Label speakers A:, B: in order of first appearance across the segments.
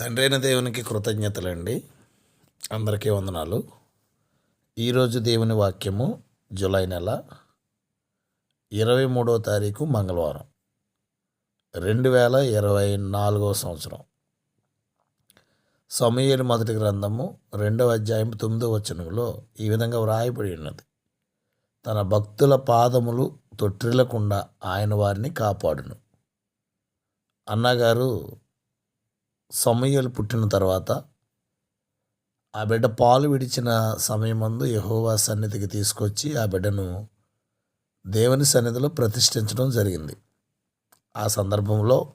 A: తండ్రి అయిన దేవునికి కృతజ్ఞతలండి. అందరికీ వందనాలు. ఈరోజు దేవుని వాక్యము జూలై నెల ఇరవై మూడవ తారీఖు మంగళవారం రెండు వేల ఇరవై నాలుగవ సంవత్సరం. సమయలు మొదటి గ్రంథము రెండవ అధ్యాయం తొమ్మిదవ వచనంలో ఈ విధంగా వ్రాయబడి ఉన్నది. తన భక్తుల పాదములు తొట్టిల్లకుండా ఆయన వారిని కాపాడును. అన్నగారు సమయలు పుట్టిన తర్వాత ఆ బిడ్డ పాలు విడిచిన సమయమందు యహోవా సన్నిధికి తీసుకొచ్చి ఆ బిడ్డను దేవుని సన్నిధిలో ప్రతిష్ఠించడం జరిగింది. ఆ సందర్భంలో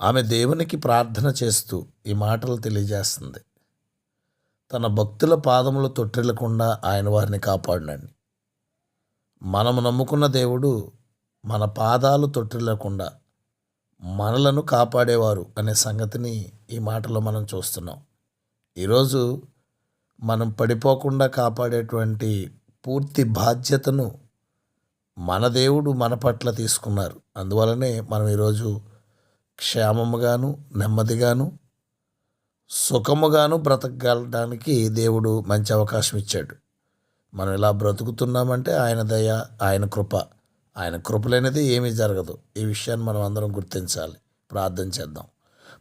A: ఆమె దేవునికి ప్రార్థన చేస్తూ ఈ మాటలు తెలియజేస్తుంది. తన భక్తుల పాదములు తొట్టిల్లకుండా ఆయన వారిని కాపాడినండి. మనము నమ్ముకున్న దేవుడు మన పాదాలు తొట్టిల్లకుండా మనలను కాపాడేవారు అనే సంగతిని ఈ మాటలో మనం చూస్తున్నాం. ఈరోజు మనం పడిపోకుండా కాపాడేటువంటి పూర్తి బాధ్యతను మన దేవుడు మన పట్ల తీసుకున్నారు. అందువలనే మనం ఈరోజు క్షేమముగాను నెమ్మదిగాను సుఖముగాను బ్రతకగలడానికి దేవుడు మంచి అవకాశం ఇచ్చాడు. మనం ఇలా బ్రతుకుతున్నామంటే ఆయన దయ ఆయన కృప. ఆయన కృపలేనిది ఏమీ జరగదు. ఈ విషయాన్ని మనం అందరం గుర్తించాలి. ప్రార్థన చేద్దాం.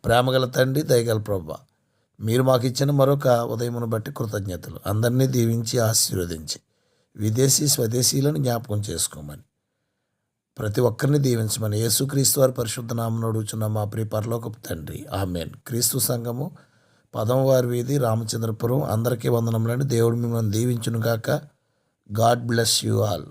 A: ప్రేమగల తండ్రి దయగల ప్రభ మీరు మాకు ఇచ్చిన మరొక ఉదయమును బట్టి కృతజ్ఞతలు. అందరినీ దీవించి ఆశీర్వదించి విదేశీ స్వదేశీలను జ్ఞాపకం చేసుకోమని. ప్రతి ఒక్కరిని దీవించమని యేసుక్రీస్తు వారి పరిశుద్ధ నామం అడుగుచున్న మా ప్రియ పరలోకపు తండ్రి. ఆమెన్. క్రీస్తు సంఘము పదమవారి వీధి రామచంద్రపురం. అందరికీ వందనములని దేవుడు మిమ్మల్ని దీవించునుగాక. God bless you all.